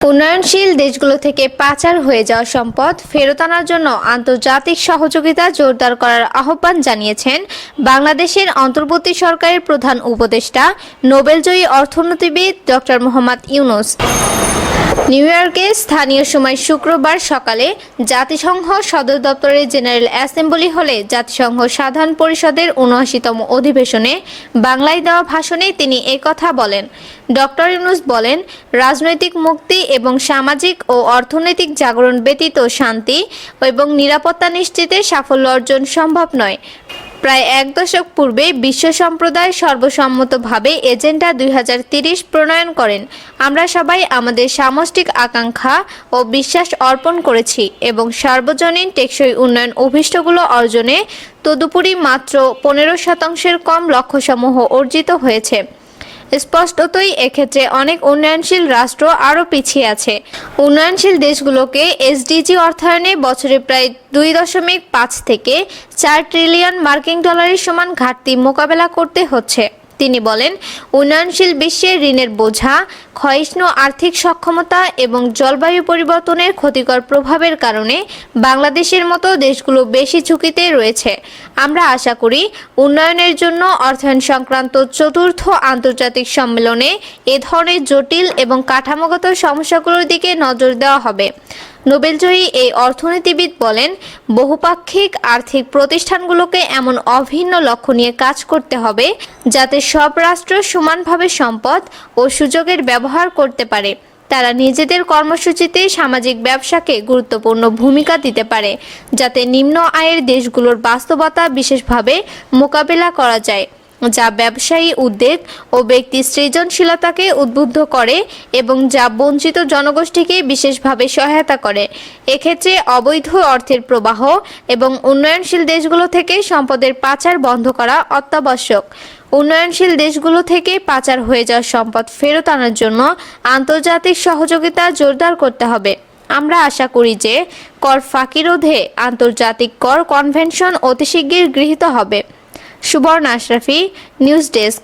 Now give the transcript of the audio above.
উন্নয়নশীল দেশগুলো থেকে পাচার হয়ে যাওয়া সম্পদ ফেরত আনার জন্য আন্তর্জাতিক সহযোগিতা জোরদার করার আহ্বান জানিয়েছেন বাংলাদেশের অন্তর্বর্তী সরকারের প্রধান উপদেষ্টা, নোবেলজয়ী অর্থনীতিবিদ ডক্টর মোহাম্মদ ইউনুস। নিউ ইয়র্কে স্থানীয় সময় শুক্রবার সকালে জাতিসংঘ সদর দপ্তরের জেনারেল অ্যাসেম্বলি হলে জাতিসংঘ সাধারণ পরিষদের উনআশিতম অধিবেশনে বাংলায় দেওয়া ভাষণে তিনি একথা বলেন। ডক্টর ইউনুস বলেন, রাজনৈতিক মুক্তি এবং সামাজিক ও অর্থনৈতিক জাগরণ ব্যতীত শান্তি এবং নিরাপত্তা নিশ্চিতে সাফল্য অর্জন সম্ভব নয়। প্রায় এক দশক পূর্বে বিশ্ব সম্প্রদায় সর্বসম্মতভাবে এজেন্ডা দুই প্রণয়ন করেন। আমরা সবাই আমাদের সামষ্টিক আকাঙ্ক্ষা ও বিশ্বাস অর্পণ করেছি এবং সার্বজনীন টেকসই উন্নয়ন অভিষ্টগুলো অর্জনে তদুপরি মাত্র পনেরো শতাংশের কম লক্ষ্যসমূহ অর্জিত হয়েছে। স্পষ্টতই এক্ষেত্রে অনেক উন্নয়নশীল রাষ্ট্র আরও পিছিয়ে আছে। উন্নয়নশীল দেশগুলোকে এসডিজি অর্থায়নে বছরে প্রায় দুই দশমিক পাঁচ থেকে চার ট্রিলিয়ন মার্কিন ডলারের সমান ঘাটতি মোকাবেলা করতে হচ্ছে। তিনি বলেন, উন্নয়নশীল বিশ্বে ঋণের বোঝা ক্ষয়িষ্ণু আর্থিক সক্ষমতা এবং জলবায়ু পরিবর্তনের ক্ষতিকর প্রভাবের কারণে বাংলাদেশের মতো দেশগুলো বেশি ঝুঁকিতে রয়েছে। আমরা আশা করি উন্নয়নের জন্য অর্থায়ন সংক্রান্ত চতুর্থ আন্তর্জাতিক সম্মেলনে এ ধরনের জটিল এবং কাঠামোগত সমস্যাগুলোর দিকে নজর দেওয়া হবে। নোবেলজয়ী এই অর্থনীতিবিদ বলেন, বহুপাক্ষিক আর্থিক প্রতিষ্ঠানগুলোকে এমন অভিন্ন লক্ষ্য নিয়ে কাজ করতে হবে যাতে সব রাষ্ট্র সমানভাবে সম্পদ ও সুযোগের ব্যবহার করতে পারে। তারা নিজেদের কর্মসূচিতে সামাজিক ব্যবসাকে গুরুত্বপূর্ণ ভূমিকা দিতে পারে, যাতে নিম্ন আয়ের দেশগুলোর বাস্তবতা বিশেষভাবে মোকাবেলা করা যায়। যা ব্যবসায়ী উদ্যোগ ও ব্যক্তি সৃজনশীলতাকে উদ্বুদ্ধ করে এবং যা বঞ্চিত জনগোষ্ঠীকে বিশেষভাবে সহায়তা করে। এক্ষেত্রে অবৈধ অর্থের প্রবাহ এবং উন্নয়নশীল দেশগুলো থেকে সম্পদের পাচার বন্ধ করা অত্যাবশ্যক। উন্নয়নশীল দেশগুলো থেকে পাচার হয়ে যাওয়া সম্পদ ফেরত আনার জন্য আন্তর্জাতিক সহযোগিতা জোরদার করতে হবে। আমরা আশা করি যে, কর ফাঁকি রোধে আন্তর্জাতিক কর কনভেনশন অতি শিগগির গৃহীত হবে। সুবর্ণ আশরাফি নিউজ ডেস্ক।